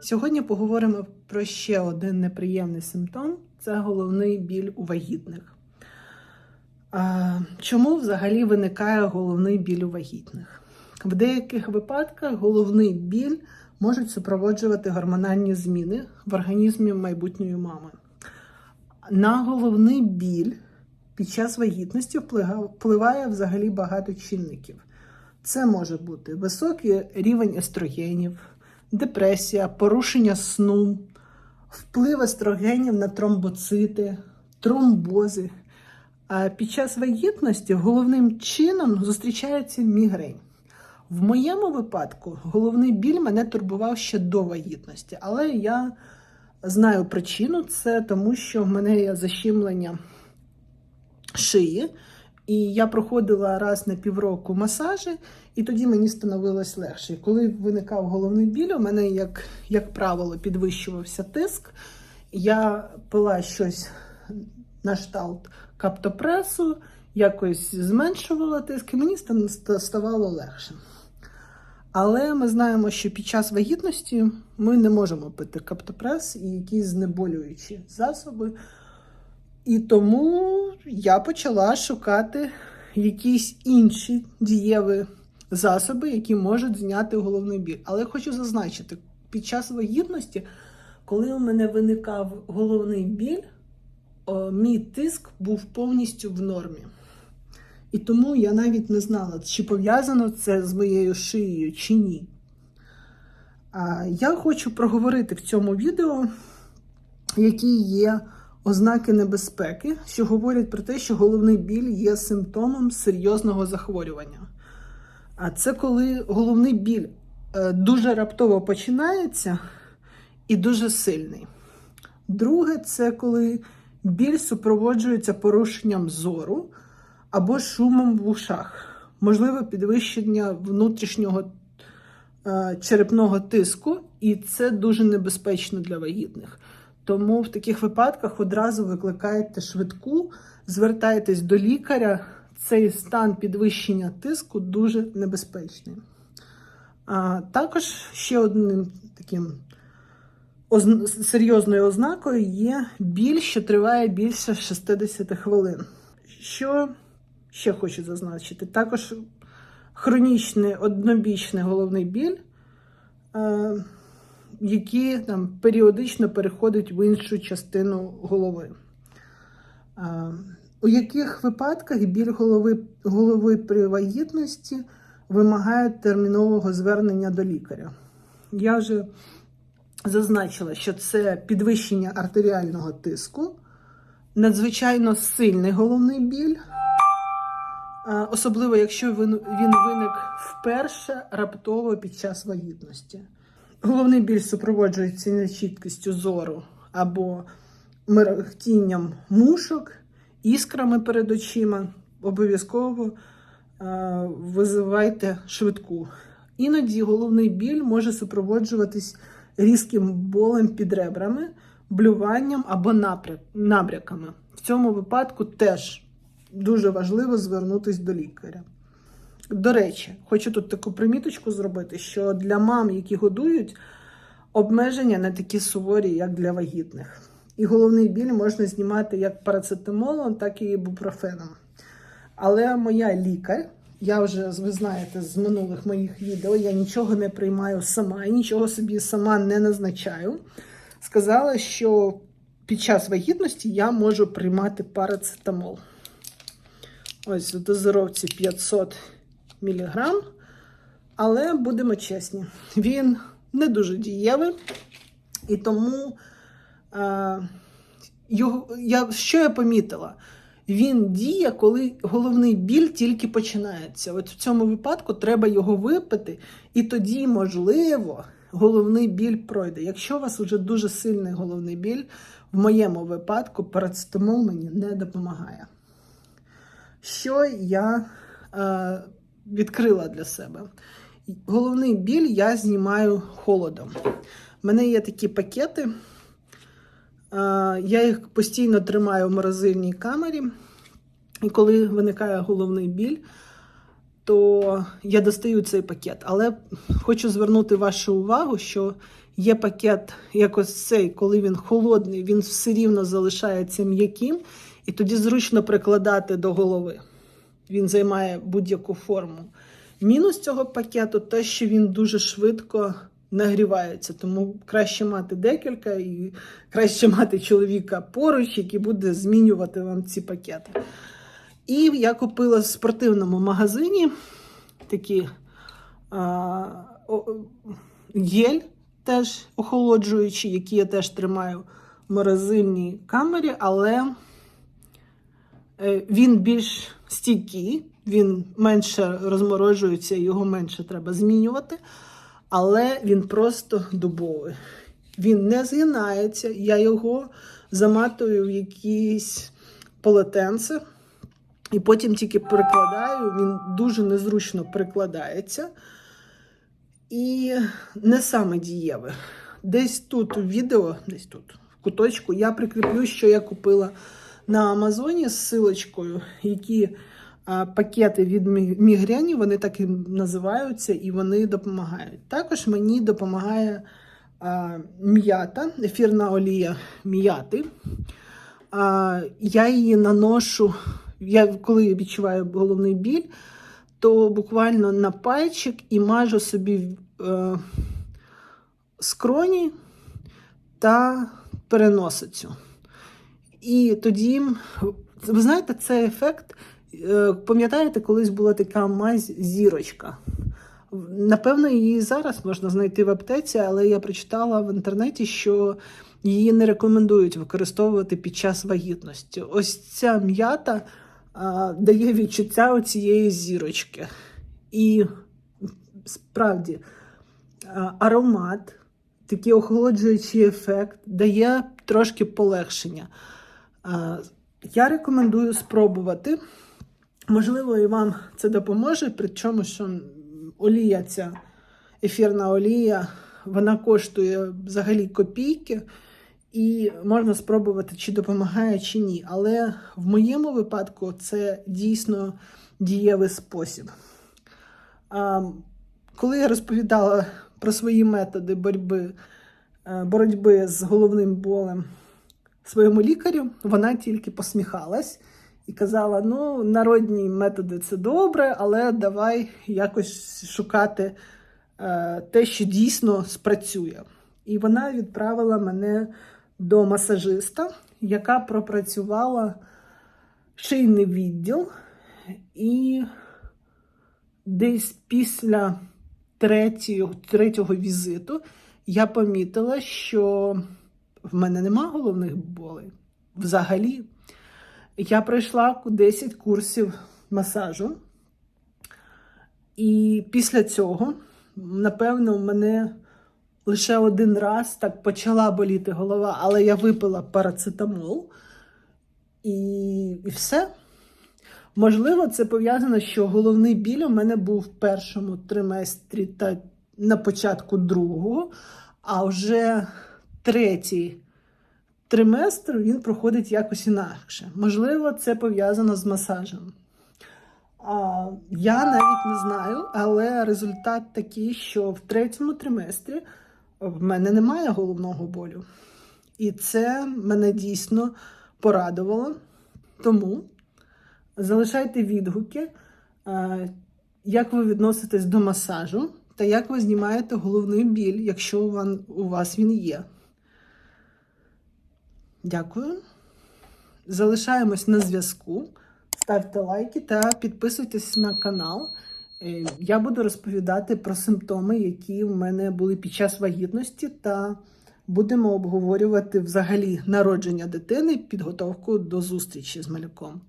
Сьогодні поговоримо про ще один неприємний симптом це головний біль у вагітних. Чому взагалі виникає головний біль у вагітних? В деяких випадках головний біль можуть супроводжувати гормональні зміни в організмі майбутньої мами. На головний біль під час вагітності вплива- впливає взагалі багато чинників. Це може бути високий рівень естрогенів, депресія, порушення сну, вплив естрогенів на тромбоцити, тромбози. А під час вагітності головним чином зустрічається мігрень. В моєму випадку головний біль мене турбував ще до вагітності, але я знаю причину це тому, що в мене є защемлення шиї, і я проходила раз на півроку масажі, і тоді мені становилось легше. І коли виникав головний біль, у мене, як, як правило, підвищувався тиск. Я пила щось на шталт каптопресу, якось зменшувала тиск, і мені ста- ста- ставало легше. Але ми знаємо, що під час вагітності ми не можемо пити каптопрес і якісь знеболюючі засоби. І тому я почала шукати якісь інші дієві засоби, які можуть зняти головний біль. Але хочу зазначити, під час вагітності, коли у мене виникав головний біль, мій тиск був повністю в нормі. І тому я навіть не знала, чи пов'язано це з моєю шиєю, чи ні. Я хочу проговорити в цьому відео, які є ознаки небезпеки, що говорять про те, що головний біль є симптомом серйозного захворювання. А це коли головний біль е, дуже раптово починається і дуже сильний. Друге, це коли біль супроводжується порушенням зору або шумом в ушах, можливе підвищення внутрішнього е, черепного тиску, і це дуже небезпечно для вагітних. Тому в таких випадках одразу викликаєте швидку, звертаєтесь до лікаря. Цей стан підвищення тиску дуже небезпечний. А також ще одним таким озн- серйозною ознакою є біль, що триває більше 60 хвилин. Що ще хочу зазначити? Також хронічний однобічний головний біль, е, який там періодично переходить в іншу частину голови. У яких випадках біль голови, голови при вагітності вимагає термінового звернення до лікаря? Я вже зазначила, що це підвищення артеріального тиску, надзвичайно сильний головний біль, особливо якщо він виник вперше раптово під час вагітності. Головний біль супроводжується нечіткістю зору або мерехтінням мушок, іскрами перед очима. Обов'язково е, визивайте швидку. Іноді головний біль може супроводжуватись різким болем під ребрами, блюванням або набряками. В цьому випадку теж дуже важливо звернутися до лікаря. До речі, хочу тут таку приміточку зробити, що для мам, які годують, обмеження не такі суворі, як для вагітних. І головний біль можна знімати як парацетамолом, так і ібупрофеном. Але моя лікар, я вже, ви знаєте, з минулих моїх відео, я нічого не приймаю сама і нічого собі сама не назначаю. Сказала, що під час вагітності я можу приймати парацетамол. Ось в дозировці 500 мг. Але будемо чесні, він не дуже дієвий. І тому е, його, я, що я помітила? Він діє, коли головний біль тільки починається. От в цьому випадку треба його випити, і тоді, можливо, головний біль пройде. Якщо у вас вже дуже сильний головний біль, в моєму випадку парацетамол мені не допомагає. Що я е, відкрила для себе? Головний біль я знімаю холодом. У мене є такі пакети. Я їх постійно тримаю в морозильній камері. І коли виникає головний біль, то я достаю цей пакет. Але хочу звернути вашу увагу, що є пакет, як ось цей, коли він холодний, він все рівно залишається м'яким, і тоді зручно прикладати до голови. Він займає будь-яку форму. Мінус цього пакету те, що він дуже швидко нагрівається, тому краще мати декілька і краще мати чоловіка поруч, який буде змінювати вам ці пакети. І я купила в спортивному магазині такі а, о, гель теж охолоджуючий, які я теж тримаю в морозильній камері, але е, він більш стійкий, він менше розморожується, його менше треба змінювати, але він просто дубовий. Він не згинається, я його заматую в якісь полотенце. І потім тільки перекладаю, він дуже незручно прикладається. І не саме дієве. Десь тут у відео, десь тут, в куточку, я прикріплю, що я купила на Амазоні з силочкою, які пакети від мі- мігрені, вони так і називаються, і вони допомагають. Також мені допомагає м'ята, ефірна олія м'яти. Я її наношу, я коли відчуваю головний біль, то буквально на пальчик і мажу собі е, скроні та переносицю. І тоді, ви знаєте, цей ефект, е, пам'ятаєте, колись була така мазь зірочка. Напевно, її зараз можна знайти в аптеці, але я прочитала в інтернеті, що її не рекомендують використовувати під час вагітності. Ось ця м'ята а, дає відчуття цієї зірочки. І справді а, аромат, такий охолоджуючий ефект, дає трошки полегшення. Я рекомендую спробувати. Можливо, і вам це допоможе, причому, що олія ця ефірна олія, вона коштує взагалі копійки, і можна спробувати, чи допомагає, чи ні. Але в моєму випадку це дійсно дієвий спосіб. Коли я розповідала про свої методи боротьби, е, боротьби з головним болем своєму лікарю, вона тільки посміхалась і казала: ну, народні методи це добре, але давай якось шукати е, те, що дійсно спрацює. І вона відправила мене до масажиста, яка пропрацювала шийний відділ, і десь після третього, третього візиту я помітила, що в мене нема головних болей взагалі. Я пройшла 10 курсів масажу, і після цього, напевно, у мене лише один раз так почала боліти голова, але я випила парацетамол і, і все. Можливо, це пов'язано, що головний біль у мене був в першому триместрі та на початку другого, а вже третій триместр він проходить якось інакше. Можливо, це пов'язано з масажем. А, я навіть не знаю, але результат такий, що в третьому триместрі в мене немає головного болю. І це мене дійсно порадувало. Тому залишайте відгуки, е, як ви відноситесь до масажу та як ви знімаєте головний біль, якщо у вас він є. Дякую. Залишаємось на зв'язку. Ставте лайки та підписуйтесь на канал. Е, Я буду розповідати про симптоми, які в мене були під час вагітності, та будемо обговорювати взагалі народження дитини, підготовку до зустрічі з малюком.